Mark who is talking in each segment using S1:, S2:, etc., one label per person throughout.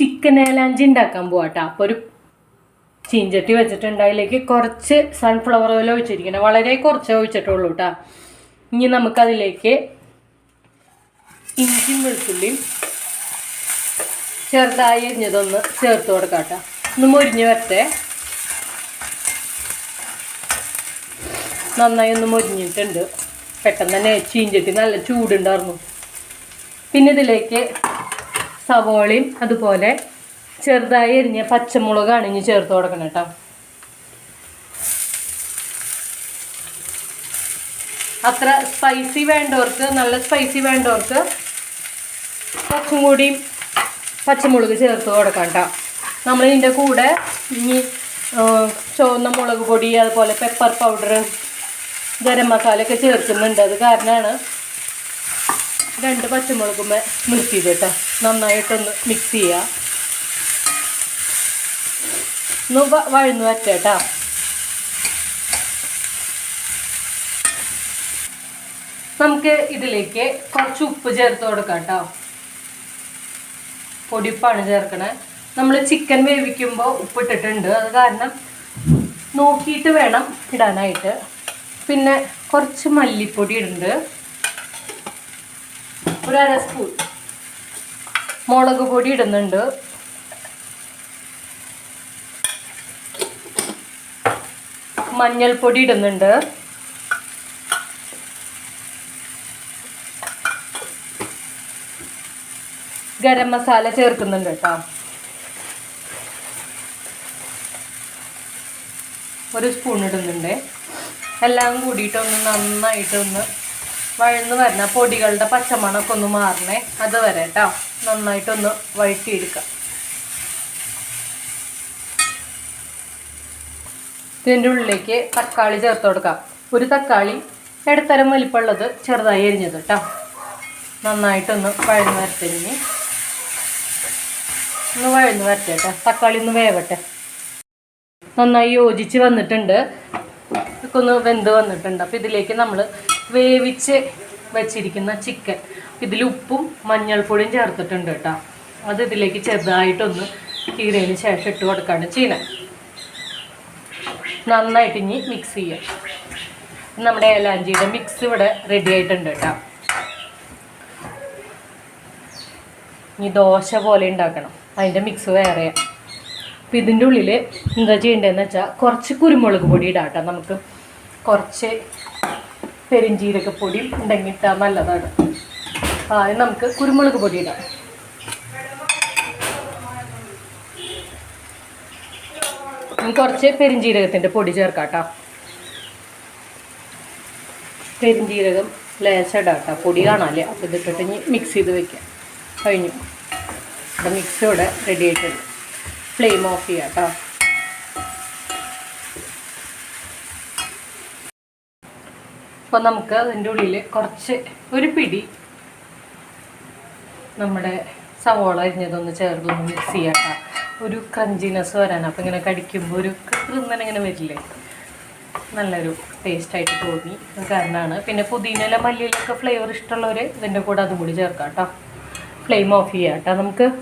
S1: Chicken ഏലാഞ്ചി ഉണ്ടാക്കാൻ പോവാട്ടോ. അപ്പോൾ ഒരു ചീഞ്ചട്ടി വെച്ചിട്ടുണ്ട് അതിലേക്ക് കുറച്ച് സൺഫ്ലവർ ഓയിൽ ഒഴിച്ചിരിക്കണം. വളരെ കുറച്ച് ഒഴിച്ചിട്ടുള്ളൂ കേട്ടോ ഇനി നമുക്കതിലേക്ക് ഇഞ്ചിയും വെളുത്തുള്ളിയും ചെറുതായി അരിഞ്ഞതൊന്ന് ചേർത്ത് കൊടുക്കാം കേട്ടോ ഒന്ന് മുരിഞ്ഞ് വരട്ടെ. നന്നായി ഒന്ന് മുരിഞ്ഞിട്ടുണ്ട്. പെട്ടെന്ന് തന്നെ ചീഞ്ചട്ടി നല്ല ചൂടുണ്ടായിരുന്നു. പിന്നെ ഇതിലേക്ക് സവോളയും അതുപോലെ ചെറുതായി എരിഞ്ഞ പച്ചമുളകാണ് ഇനി ചേർത്ത് കൊടുക്കണം കേട്ടോ. അത്ര സ്പൈസി വേണ്ടവർക്ക് നല്ല സ്പൈസി വേണ്ടവർക്ക് കുറച്ചും കൂടി പച്ചമുളക് ചേർത്ത് കൊടുക്കാം കേട്ടോ. നമ്മൾ ഇതിന്റെ കൂടെ ഇനി ചുവന്ന മുളക് പൊടി അതുപോലെ പെപ്പർ പൗഡർ ഗരം മസാല ഒക്കെ ചേർക്കുന്നുണ്ട്. അത് കാരണമാണ് രണ്ട് പച്ചമുളകും ചെയ്ത് കേട്ടോ. നന്നായിട്ടൊന്ന് മിക്സ് ചെയ്യുക ഒന്ന് വഴന്ന് വറ്റേട്ടാ നമുക്ക് ഇതിലേക്ക് കുറച്ച് ഉപ്പ് ചേർത്ത് കൊടുക്കാം കേട്ടോ പൊടിപ്പാണ് ചേർക്കണേ. നമ്മൾ ചിക്കൻ വേവിക്കുമ്പോൾ ഉപ്പിട്ടിട്ടുണ്ട്. അത് കാരണം നോക്കിയിട്ട് വേണം ഇടാനായിട്ട്. പിന്നെ കുറച്ച് മല്ലിപ്പൊടി ഇടുന്നുണ്ട്. ഒരു അര സ്പൂൺ മുളക് പൊടി ഇടുന്നുണ്ട്. മഞ്ഞൾപ്പൊടി ഇടുന്നുണ്ട്. ഗരം മസാല ചേർക്കുന്നുണ്ട് കേട്ടോ. ഒരു സ്പൂൺ ഇടുന്നുണ്ട്. എല്ലാം കൂടിയിട്ടൊന്ന് നന്നായിട്ടൊന്ന് വഴന്ന് വരുന്ന പൊടികളുടെ പച്ചമണമൊക്കെ ഒന്ന് മാറണേ. അത് വരെ കേട്ടോ നന്നായിട്ടൊന്ന് വഴറ്റിയെടുക്കാം. ഇതിന്റെ ഉള്ളിലേക്ക് തക്കാളി ചേർത്ത് കൊടുക്കാം. ഒരു തക്കാളി ഇടത്തരം വലിപ്പമുള്ളത് ചെറുതായി എരിഞ്ഞത് കേട്ടോ നന്നായിട്ടൊന്ന് വഴന്ന് വരത്തരിഞ്ഞ് ഒന്ന് വഴന്ന് വരട്ടെ കേട്ടോ തക്കാളി ഒന്ന് വേവട്ടെ. നന്നായി യോജിച്ച് വന്നിട്ടുണ്ട്. ഇതൊക്കെ ഒന്ന് വെന്ത് വന്നിട്ടുണ്ട്. അപ്പോൾ ഇതിലേക്ക് നമ്മൾ വേവിച്ച് വെച്ചിരിക്കുന്ന ചിക്കൻ ഇതിൽ ഉപ്പും മഞ്ഞൾപ്പൊടിയും ചേർത്തിട്ടുണ്ട് കേട്ടോ അത് ഇതിലേക്ക് ചെറുതായിട്ടൊന്ന് കീറിയതിന് ശേഷം ഇട്ട് കൊടുക്കാണ് ചെയ്യുന്നത് നന്നായിട്ട് ഇനി മിക്സ് ചെയ്യാം. നമ്മുടെ ഏലാഞ്ചിയുടെ മിക്സ് ഇവിടെ റെഡി ആയിട്ടുണ്ട് കേട്ടോ ഇനി ദോശ പോലെ ഉണ്ടാക്കണം. അതിന്റെ മിക്സ് വേറെ. അപ്പം ഇതിന്റെ ഉള്ളിൽ എന്താ ചെയ്യേണ്ടതെന്ന് വെച്ചാൽ കുറച്ച് കുരുമുളക് പൊടി ഇടാം കേട്ടോ നമുക്ക് കുറച്ച് പെരിഞ്ചീരകപ്പൊടി ഉണ്ടെങ്കിൽ ഇട്ടാൽ നല്ലതാണ്. ആദ്യം നമുക്ക് കുരുമുളക് പൊടി ഇടാം. കുറച്ച് പെരിഞ്ചീരകത്തിന്റെ പൊടി ചേർക്കാം പെരിഞ്ചീരകം ലേശടാം പൊടി കാണാല്ലേ? അപ്പോൾ ഇതിട്ടിട്ട് ഇനി മിക്സ് ചെയ്ത് വെക്കാം. കഴിഞ്ഞു. അപ്പം മിക്സ് ഇവിടെ റെഡി ആയിട്ടുണ്ട്. ഫ്ലെയിം ഓഫ് ചെയ്യാം കേട്ടോ അപ്പോൾ നമുക്ക് അതിന്റെ ഉള്ളിൽ കുറച്ച് ഒരു പിടി നമ്മുടെ സവോള അരിഞ്ഞതൊന്ന് ചേർത്തൊന്ന് മിക്സ് ചെയ്യാം. ഒരു ക്രഞ്ചിനെസ് വരാൻ. അപ്പോൾ ഇങ്ങനെ കടിക്കുമ്പോൾ ഒരു കൃത്രിമൻ ഇങ്ങനെ വരില്ലേ? നല്ലൊരു ടേസ്റ്റായിട്ട് തോന്നി. അത് കാരണമാണ്. പിന്നെ പുതിനയില മല്ലിയിലൊക്കെ ഫ്ലേവർ ഇഷ്ടമുള്ളവർ ഇതിന്റെ കൂടെ അതും കൂടി ചേർക്കാം കേട്ടോ. ഫ്ലെയിം ഓഫ് ചെയ്യാം കേട്ടോ നമുക്ക്.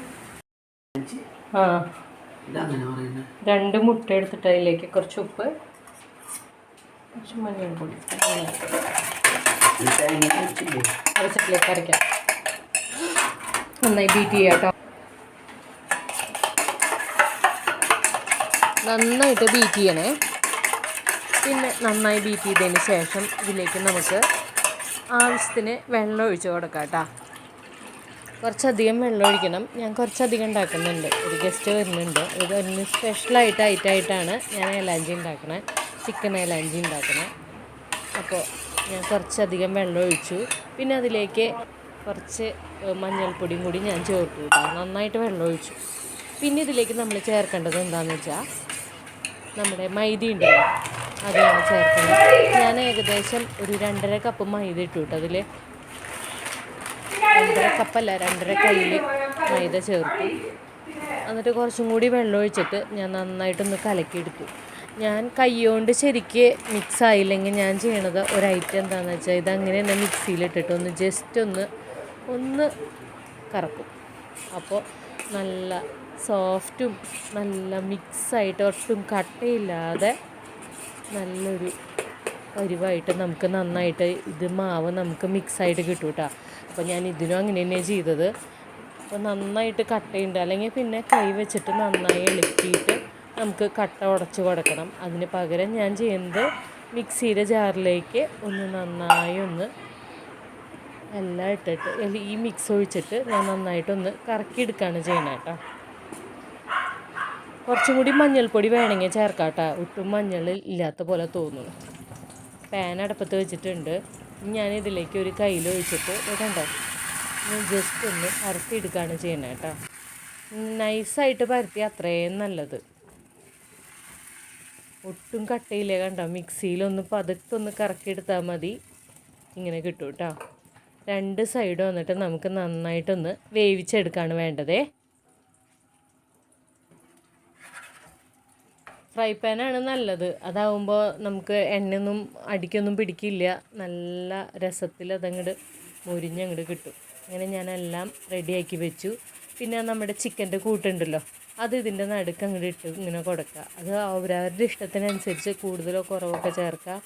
S1: ആ. രണ്ട് മുട്ട എടുത്തിട്ട് അതിലേക്ക് കുറച്ച് ഉപ്പ്. കുറച്ച് മഞ്ഞൾപ്പൊടി അരച്ചിട്ടിലേക്ക് അരയ്ക്കാം നന്നായി ബീറ്റ് ചെയ്യാം കേട്ടോ നന്നായിട്ട് ബീറ്റ് ചെയ്യണേ. പിന്നെ നന്നായി ബീറ്റ് ചെയ്തതിന് ശേഷം ഇതിലേക്ക് നമുക്ക് ആവശ്യത്തിന് വെള്ളം ഒഴിച്ച് കൊടുക്കാം കേട്ടോ കുറച്ചധികം വെള്ളം ഒഴിക്കണം. ഞാൻ കുറച്ചധികം ഉണ്ടാക്കുന്നുണ്ട്. ഒരു ഗസ്റ്റ് വരുന്നുണ്ട്. ഇത് ഒന്ന് സ്പെഷ്യലായിട്ട് ഐറ്റായിട്ടാണ് ഞാൻ ഏലാഞ്ചി ഉണ്ടാക്കണേ. ചിക്കൻ ലഞ്ചി ഉണ്ടാക്കണേ. അപ്പോൾ ഞാൻ കുറച്ചധികം വെള്ളം ഒഴിച്ചു. പിന്നെ അതിലേക്ക് കുറച്ച് മഞ്ഞൾപ്പൊടിയും കൂടി ഞാൻ ചേർത്തു കേട്ടോ. നന്നായിട്ട് വെള്ളം ഒഴിച്ചു. പിന്നെ ഇതിലേക്ക് നമ്മൾ ചേർക്കേണ്ടത് എന്താണെന്ന് വെച്ചാൽ നമ്മുടെ മൈദ ഉണ്ടല്ലോ അതാണ് ചേർക്കുന്നത് ഞാൻ ഏകദേശം ഒരു രണ്ടര കപ്പ് മൈദ ഇട്ടു കേട്ടോ അതിൽ രണ്ടര കപ്പല്ല രണ്ടര കയ്യിൽ മൈദ ചേർത്തു. എന്നിട്ട് കുറച്ചും കൂടി വെള്ളം ഒഴിച്ചിട്ട് ഞാൻ നന്നായിട്ടൊന്ന് കലക്കിയെടുത്തു. ഞാൻ കൈകൊണ്ട് ശരിക്ക് മിക്സ് ആയില്ലെങ്കിൽ ഞാൻ ചെയ്യണത് ഒരു ഐറ്റം എന്താണെന്ന് വെച്ചാൽ ഇതങ്ങനെ തന്നെ മിക്സിയിലിട്ടിട്ട് ഒന്ന് ജസ്റ്റ് ഒന്ന് ഒന്ന് കറക്കും. അപ്പോൾ നല്ല സോഫ്റ്റും നല്ല മിക്സായിട്ട് ഒട്ടും കട്ടയില്ലാതെ നല്ലൊരു പരിവായിട്ട് നമുക്ക് നന്നായിട്ട് ഇത് മാവ് നമുക്ക് മിക്സായിട്ട് കിട്ടും കേട്ടോ അപ്പോൾ ഞാൻ ഇതിനും അങ്ങനെ തന്നെയാണ് ചെയ്തത്. അപ്പോൾ നന്നായിട്ട് കട്ടയുണ്ട്. അല്ലെങ്കിൽ പിന്നെ കൈ വെച്ചിട്ട് നന്നായി എളുപ്പിയിട്ട് നമുക്ക് കട്ട ഉടച്ച് കൊടുക്കണം. അതിന് പകരം ഞാൻ ചെയ്യുന്നത് മിക്സിയുടെ ജാറിലേക്ക് ഒന്ന് നന്നായി ഒന്ന് എല്ലാം ഇട്ടിട്ട് ഈ മിക്സ് ഒഴിച്ചിട്ട് ഞാൻ നന്നായിട്ടൊന്ന് കറക്കിയെടുക്കുകയാണ് ചെയ്യണത് കേട്ടോ. കുറച്ചും കൂടി മഞ്ഞൾപ്പൊടി വേണമെങ്കിൽ ചേർക്കാം കേട്ടോ. ഒട്ടും മഞ്ഞൾ ഇല്ലാത്ത പോലെ തോന്നുന്നു. പാൻ അടുപ്പത്ത് വെച്ചിട്ടുണ്ട്. ഞാൻ ഇതിലേക്ക് ഒരു ഇത് ഞാൻ ജസ്റ്റ് ഒന്ന് പരത്തിയെടുക്കുകയാണ് ചെയ്യുന്നത് കേട്ടോ. നൈസായിട്ട് പരത്തി അത്രയും നല്ലത്. ഒട്ടും കട്ടയില്ല കണ്ടോ? മിക്സിയിലൊന്ന് പതുക്കെ ഒന്ന് കറക്കിയെടുത്താൽ മതി. ഇങ്ങനെ കിട്ടും കേട്ടോ രണ്ട് സൈഡ് വന്നിട്ട് നമുക്ക് നന്നായിട്ടൊന്ന് വേവിച്ചെടുക്കുകയാണ് വേണ്ടതേ. ഫ്രൈ പാനാണ് നല്ലത്. അതാവുമ്പോൾ നമുക്ക് എണ്ണയൊന്നും അടിക്കൊന്നും പിടിക്കില്ല. നല്ല രസത്തിൽ അതങ്ങോട്ട് മുരിഞ്ഞങ്ങോട്ട് കിട്ടും. അങ്ങനെ ഞാനെല്ലാം റെഡിയാക്കി വെച്ചു. പിന്നെ നമ്മുടെ ചിക്കന്റെ കൂട്ടുണ്ടല്ലോ. അത് ഇതിന്റെ നടുക്ക് അങ്ങോട്ട് ഇട്ട് ഇങ്ങനെ കൊടുക്കുക. അത് അവരവരുടെ ഇഷ്ടത്തിനനുസരിച്ച് കൂടുതലോ കുറവൊക്കെ ചേർക്കുക.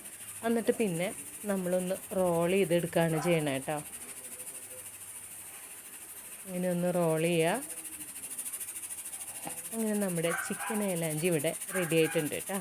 S1: എന്നിട്ട് പിന്നെ നമ്മളൊന്ന് റോൾ ചെയ്തെടുക്കുകയാണ് ചെയ്യണം കേട്ടോ ഇങ്ങനെ ഒന്ന് റോൾ ചെയ്യുക. അങ്ങനെ നമ്മുടെ ചിക്കൻ ഏലാഞ്ചി ഇവിടെ റെഡി ആയിട്ടുണ്ട് കേട്ടോ